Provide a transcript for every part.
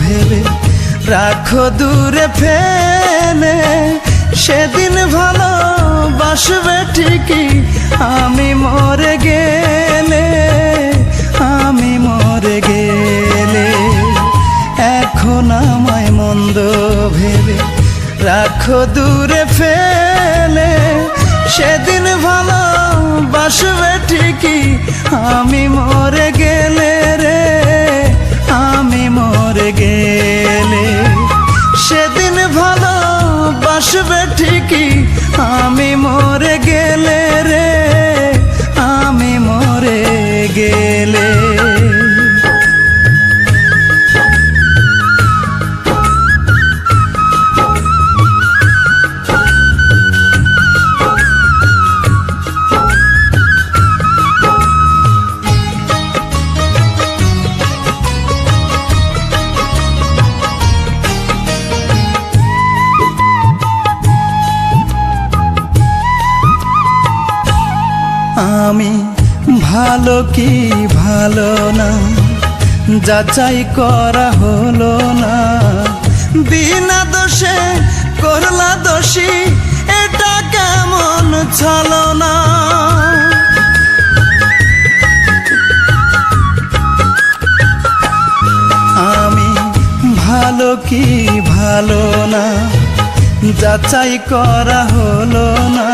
ভেবে রাখো দূরে ফেলে। সেদিন ভালো বাসবে ঠিকই আমি মরে গেলে, আমি মরে গেলে। এখন আমায় মন্দ ভেবে রাখো দূরে ফেলে। সেদিন ভালো বাসবে ঠিকই আমি মরে আমি মরে গেলে রে আমি মরে গেলে আমি ভালো কি ভালো না? যাচাই করা হলো না। বিনা দোষে করলা দোষী, এটা কেমন ছলো না আমি ভালো কি ভালো না? যাচাই করা হলো না।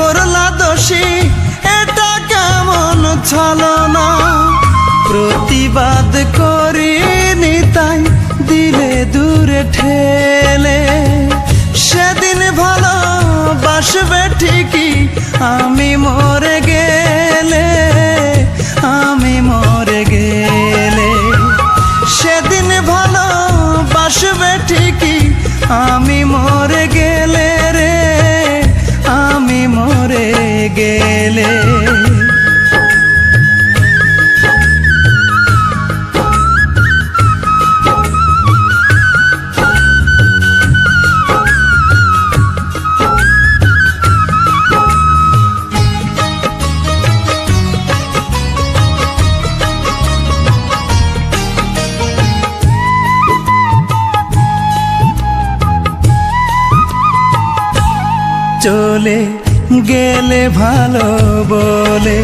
করলা দোষী, এটা কেমন ছলনা? প্রতিবাদ করিনি তাই দিলে দূরে ঠেলে। সেদিন ভালো বাসবে ঠিকই, আমি মরে গেলে। চলে গেলে ভালো বলে,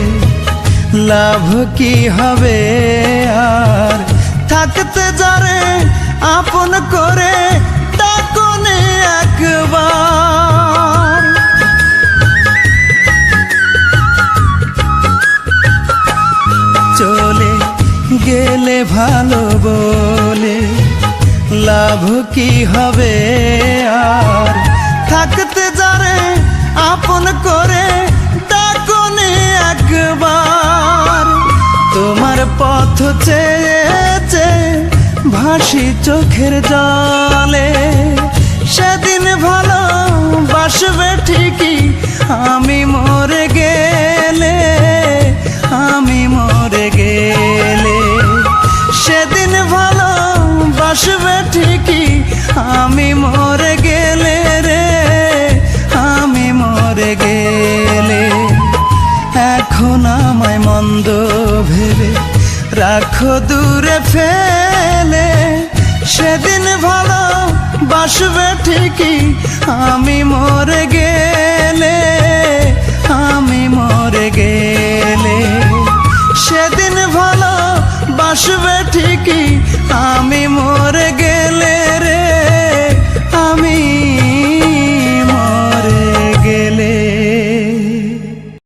লাভ কি হবে আর? থাকতে যারে আপন করে একবার। চলে গেলে ভালো বলে, লাভ কি হবে আর? থাকতে যারে আপন করে ডাকনে একবার। তোমার পথ চেয়েছে ভাসি চোখের জলে। সেদিন ভালো বাসবে ঠিকই আমি মরে গেলে, আমি মরে গেলে। সেদিন ভালো বাসবে ঠিকই রাখো দূরে ফেলে। সেদিন ভালো বাসবে ঠিকই আমি মরে গেলে।